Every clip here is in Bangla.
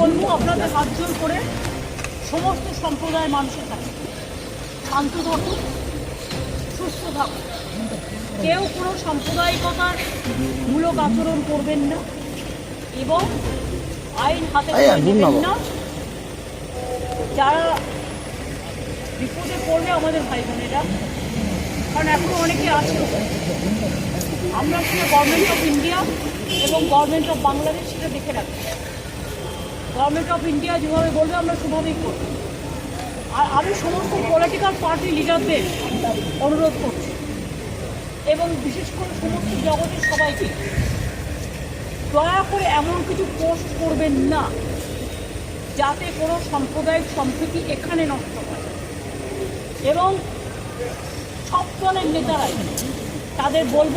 বলব আপনাদের হাত জোর করে সমস্ত সম্প্রদায়ের মানুষের কাছে শান্ত থাকুন সুস্থ থাকুন কেউ কোনো সাম্প্রদায়িকতার মূলক আচরণ করবেন না এবং আইন হাতে নেবেন না যারা বিপদে পড়বে আমাদের ভাই বোনেরা। কারণ এখনও অনেকে আছে। আমরা সেটা গভর্নমেন্ট অফ ইন্ডিয়া এবং গভর্নমেন্ট অফ বাংলাদেশ সেটা দেখে রাখব গভর্নমেন্ট অফ ইন্ডিয়া যেভাবে বলবে, আমরা সেভাবেই করব। আর আমি সমস্ত পলিটিক্যাল পার্টি লিডারদের অনুরোধ করছি এবং বিশেষ করে সমস্ত জগতের সবাইকে দয়া করে এমন কিছু পোস্ট করবেন না, যাতে কোনো সাম্প্রদায়িক সম্প্রীতি এখানে নষ্ট হয়। এবং সব দলের নেতারাই তাদের বলব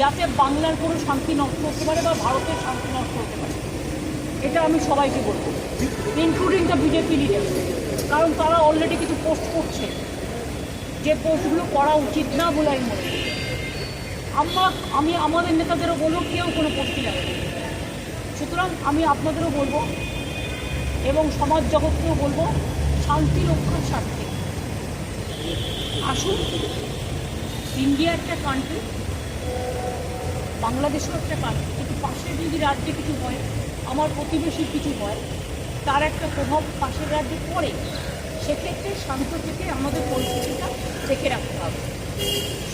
যাতে বাংলার কোনো শান্তি নষ্ট হতে পারে বা ভারতের শান্তি নষ্ট হতে পারে। এটা আমি সবাইকে বলব ইনক্লুডিং দ্য বিজেপি লিডার কারণ তারা অলরেডি কিছু পোস্ট করছে। যে পোস্টগুলো করা উচিত না বলে আমি মনে আমরা, আমি আমাদের নেতাদেরও বলব, কেউ কোনো পোস্টই যাবে সুতরাং আমি আপনাদেরও বলব এবং সমাজ জগৎকেও বলব, শান্তি রক্ষার স্বার্থে। আসুন ইন্ডিয়া একটা কান্ট্রি বাংলাদেশও একটা কাজ কিন্তু পাশের যদি রাজ্যে কিছু হয়, আমার প্রতিবেশীর কিছু হয়, তার একটা প্রভাব পাশের রাজ্যে পড়ে, সেক্ষেত্রে শান্ত থেকে আমাদের পরিস্থিতিটা দেখে রাখতে হবে।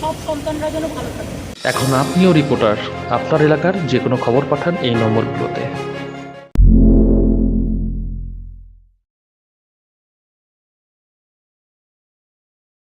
সব সন্তানরা যেন ভালো থাকে। এখন আপনিও রিপোর্টার আপনার এলাকার যে কোনো খবর পাঠান এই নম্বরগুলোতে।